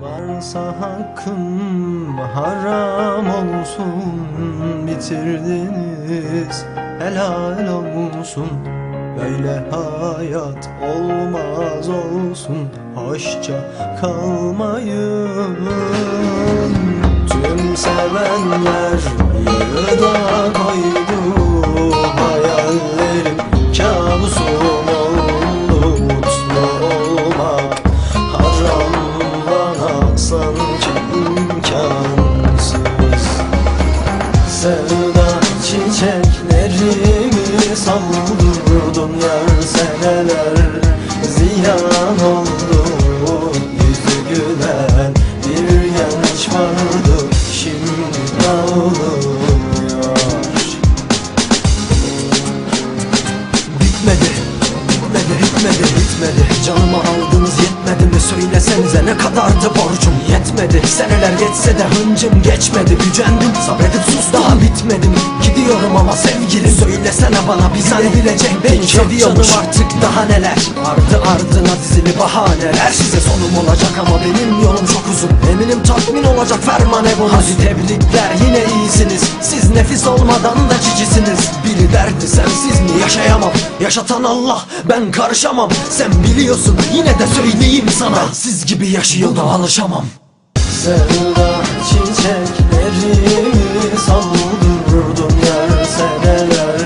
Varsa hakkım haram olsun Bitirdiniz helal olsun. Böyle hayat olmaz olsun Hoşça kalmayın. Tüm sevenler yarıda koydu çiçeklerimi savurdun yar seneler. Ziyan oldu yüzü gülen bir genç vardı. Şimdi ağlıyor. Bitmedi, bitmedi, bitmedi, bitmedi. Canımı aldınız mi söylesenize ne kadardı borcum yetmedi. Seneler geçse de hıncım geçmedi. Gücendim sabredip sus daha bitmedim. Gidiyorum ama sevgilim söylesene bana bir sen bilecek beni seviyormuş artık daha neler? Ardı ardına dizili bahaneler. Size sonum olacak ama benim yolum çok uzun. Eminim tatmin olacak ferman evonuz Hadi tebrikler yine iyisiniz. Siz nefis olmadan da cicisiniz Biri derdi sensiz mi yaşayamam? Yaşatan Allah ben karışamam. Sen biliyorsun yine de söyleyeyim sana Ben siz gibi yaşıyordum alışamam. Sevda çiçeklerimi savurdun yar seneler.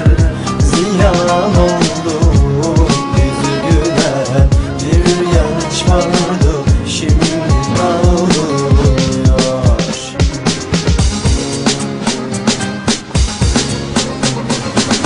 Ziyan oldu yüzü gülen bir genç vardı Şimdi ağlıyor.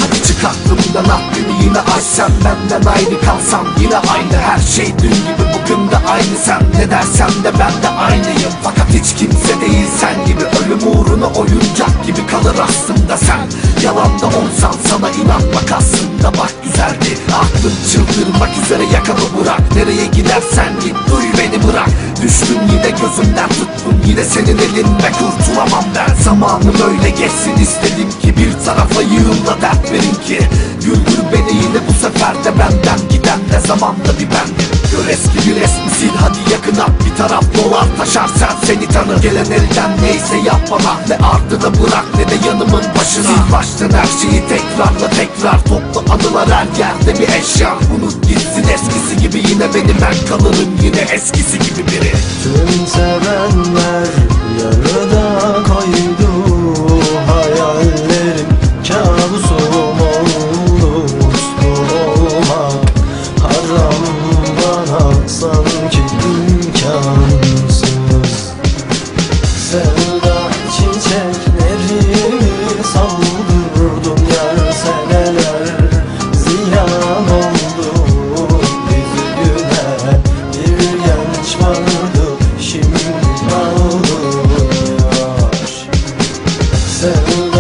Hadi çık aklımdan at beni yine aç sen Benden ayrı kalsam yine aynı Her şey. Dün gibi bugün de aynı Sen ne dersen de ben de aynıyım. Fakat hiç kimse değil sen gibi Ölüm uğruna oyuncak gibi kalır aslında sen. Yalanda olsan sana inanmak aslında Bak güzeldi. Aklım çıldırmak üzere yakamı bırak. Nereye gidersen git duy beni bırak. Düştüm yine gözümden tuttun Yine senin elinde kurtulamam ben. Zamanım öyle geçsin istedim ki Bir tarafa yığıl da dert verin ki Güldür beni yine bu sefer de benden Giden ne zamanda bir bendim Gör eski bir resmi sil hadi yakın at Bir taraf dolar taşar sen seni tanır. Gelen elden neyse yap bana Ne ardına bırak ne de yanımın başına. Sil baştan her şeyi tekrarla tekrar Topla anılar her yerde bir eşya. Unut gitsin eskisi gibi yine benim ben kalırım Yine eskisi gibi biri Yeah.